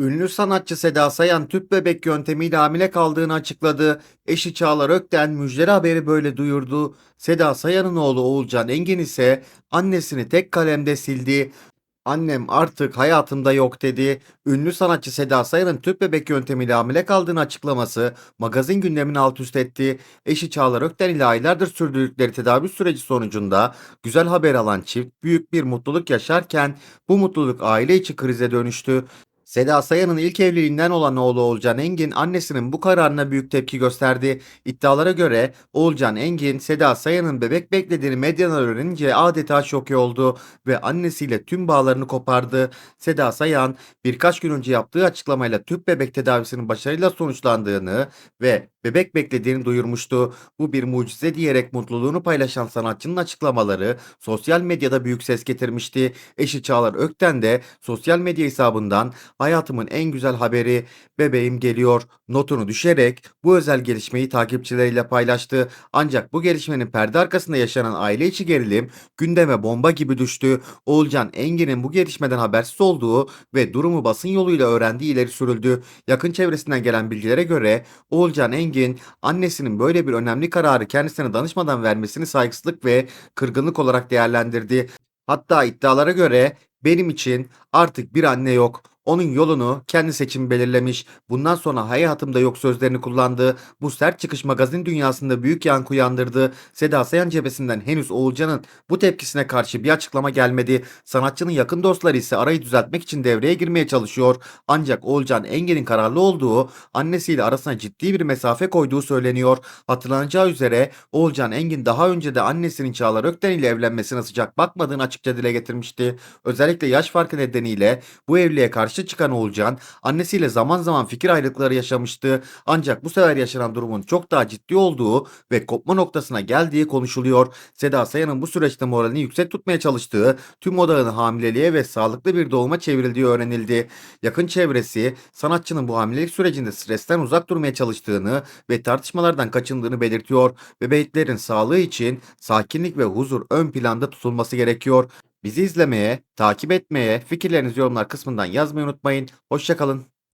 Ünlü sanatçı Seda Sayan tüp bebek yöntemiyle hamile kaldığını açıkladı. Eşi Çağlar Ökten müjdeli haberi böyle duyurdu. Seda Sayan'ın oğlu Oğulcan Engin ise annesini tek kalemde sildi. Annem artık hayatımda yok dedi. Ünlü sanatçı Seda Sayan'ın tüp bebek yöntemiyle hamile kaldığını açıklaması magazin gündemini alt üst etti. Eşi Çağlar Ökten ile aylardır sürdürdükleri tedavi süreci sonucunda güzel haber alan çift büyük bir mutluluk yaşarken bu mutluluk aile içi krize dönüştü. Seda Sayan'ın ilk evliliğinden olan oğlu Oğulcan Engin annesinin bu kararına büyük tepki gösterdi. İddialara göre Oğulcan Engin Seda Sayan'ın bebek beklediğini medyadan öğrenince adeta şok oldu ve annesiyle tüm bağlarını kopardı. Seda Sayan birkaç gün önce yaptığı açıklamayla tüp bebek tedavisinin başarıyla sonuçlandığını ve bebek beklediğini duyurmuştu. Bu bir mucize diyerek mutluluğunu paylaşan sanatçının açıklamaları sosyal medyada büyük ses getirmişti. Eşi Çağlar Ökten de sosyal medya hesabından hayatımın en güzel haberi bebeğim geliyor notunu düşerek bu özel gelişmeyi takipçileriyle paylaştı. Ancak bu gelişmenin perde arkasında yaşanan aile içi gerilim gündeme bomba gibi düştü. Oğulcan Engin'in bu gelişmeden habersiz olduğu ve durumu basın yoluyla öğrendiği ileri sürüldü. Yakın çevresinden gelen bilgilere göre Oğulcan Engin annesinin böyle bir önemli kararı kendisine danışmadan vermesini saygısızlık ve kırgınlık olarak değerlendirdi. Hatta iddialara göre benim için artık bir anne yok. Onun yolunu kendi seçim belirlemiş. Bundan sonra hayatımda yok sözlerini kullandı. Bu sert çıkış magazin dünyasında büyük yankı uyandırdı. Seda Sayan cebesinden henüz Oğulcan'ın bu tepkisine karşı bir açıklama gelmedi. Sanatçının yakın dostları ise arayı düzeltmek için devreye girmeye çalışıyor. Ancak Oğulcan Engin'in kararlı olduğu, annesiyle arasına ciddi bir mesafe koyduğu söyleniyor. Hatırlanacağı üzere Oğulcan Engin daha önce de annesinin Çağlar Ökten ile evlenmesine sıcak bakmadığını açıkça dile getirmişti. Özellikle yaş farkı nedeniyle bu evliliğe karşı çıkan Oğulcan annesiyle zaman zaman fikir ayrılıkları yaşamıştı. Ancak bu sefer yaşanan durumun çok daha ciddi olduğu ve kopma noktasına geldiği konuşuluyor. Seda Sayan'ın bu süreçte moralini yüksek tutmaya çalıştığı, tüm odağını hamileliğe ve sağlıklı bir doğuma çevrildiği öğrenildi. Yakın çevresi sanatçının bu hamilelik sürecinde stresten uzak durmaya çalıştığını ve tartışmalardan kaçındığını belirtiyor. Bebeklerin sağlığı için sakinlik ve huzur ön planda tutulması gerekiyor. Bizi izlemeye, takip etmeye, fikirlerinizi yorumlar kısmından yazmayı unutmayın. Hoşçakalın.